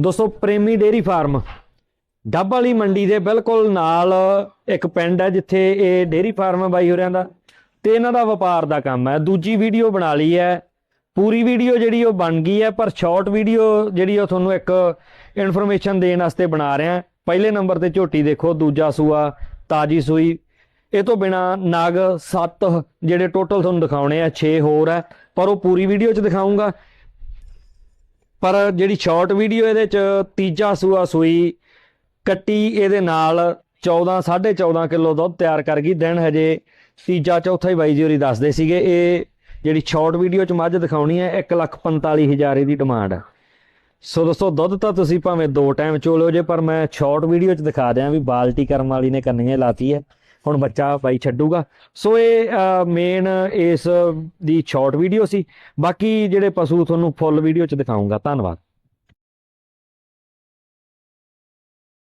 ਦੋਸਤੋ, ਪ੍ਰੇਮੀ dairy farm. ਡੱਬ ਵਾਲੀ ਮੰਡੀ ਦੇ ਬਿਲਕੁਲ ਨਾਲ ਇੱਕ ਪਿੰਡ ਹੈ, ਜਿੱਥੇ ਇਹ ਡੇਰੀ ਫਾਰਮ ਹੈ ਬਾਈ ਹੋਰਿਆਂ ਦਾ ਤੇ ਇਹਨਾਂ ਦਾ ਵਪਾਰ ਦਾ ਕੰਮ ਹੈ। ਦੂਜੀ ਵੀਡੀਓ ਬਣਾ ਲਈ ਹੈ। ਪੂਰੀ ਵੀਡੀਓ ਜਿਹੜੀ ਉਹ ਬਣ ਗਈ ਹੈ, ਪਰ ਸ਼ਾਰਟ ਵੀਡੀਓ ਜਿਹੜੀ ਉਹ ਤੁਹਾਨੂੰ ਇੱਕ ਇਨਫੋਰਮੇਸ਼ਨ ਦੇਣ ਵਾਸਤੇ ਬਣਾ ਰਿਹਾ ਪਹਿਲੇ ਨੰਬਰ ਤੇ ਝੋਟੀ ਦੇਖੋ, ਦੂਜਾ ਸੂਆ, ਤਾਜੀ ਸੂਈ। ਇਹ ਤੋਂ ਬਿਨਾ ਨਗ 7 ਜਿਹੜੇ ਟੋਟਲ ਤੁਹਾਨੂੰ ਦਿਖਾਉਣੇ ਆ 6 ਹੋਰ ਹੈ, ਪਰ ਉਹ ਪੂਰੀ ਵੀਡੀਓ 'ਚ ਦਿਖਾਉਂਗਾ ਪਰ ਜਿਹੜੀ ਸ਼ਾਰਟ ਵੀਡੀਓ ਇਹਦੇ 'ਚ ਤੀਜਾ ਸੂਆ ਸੂਈ ਕੱਟੀ ਇਹਦੇ ਨਾਲ 14 14.5 ਕਿਲੋ ਦੁੱਧ ਤਿਆਰ ਕਰ ਗਈ। ਦਿਨ ਹਜੇ ਤੀਜਾ ਚੌਥਾ ਹੀ ਬਾਈ ਜੀ ਹੋਰੀ ਦੱਸਦੇ ਸੀਗੇ ਇਹ ਜਿਹੜੀ ਸ਼ਾਰਟ ਵੀਡੀਓ 'ਚ ਮੱਝ ਦਿਖਾਉਣੀ ਹੈ 1,45,000 ਦੀ ਡਿਮਾਂਡ ਹੈ ਸੋ ਦੋਸਤੋ ਦੁੱਧ ਤਾਂ ਤੁਸੀਂ ਭਾਵੇਂ ਦੋ ਟਾਈਮ ਚੋਲੋ ਜੇ ਪਰ ਮੈਂ ਸ਼ਾਰਟ ਵੀਡੀਓ 'ਚ ਦਿਖਾ ਦਿਆਂ ਵੀ ਬਾਲਟੀ ਕਰਮ ਵਾਲੀ ਨੇ ਕੰਨੀਆਂ ਲਾਤੀ ਹੈ। ਹੁਣ ਬੱਚਾ ਬਾਈ ਛੱਡੂਗਾ। ਸੋ ਇਹ ਮੇਨ ਇਸ ਦੀ ਸ਼ਾਰਟ ਵੀਡੀਓ ਸੀ। ਬਾਕੀ ਜਿਹੜੇ ਪਸ਼ੂ ਤੁਹਾਨੂੰ ਫੁੱਲ ਵੀਡੀਓ 'ਚ ਦਿਖਾਉਂਗਾ ਧੰਨਵਾਦ।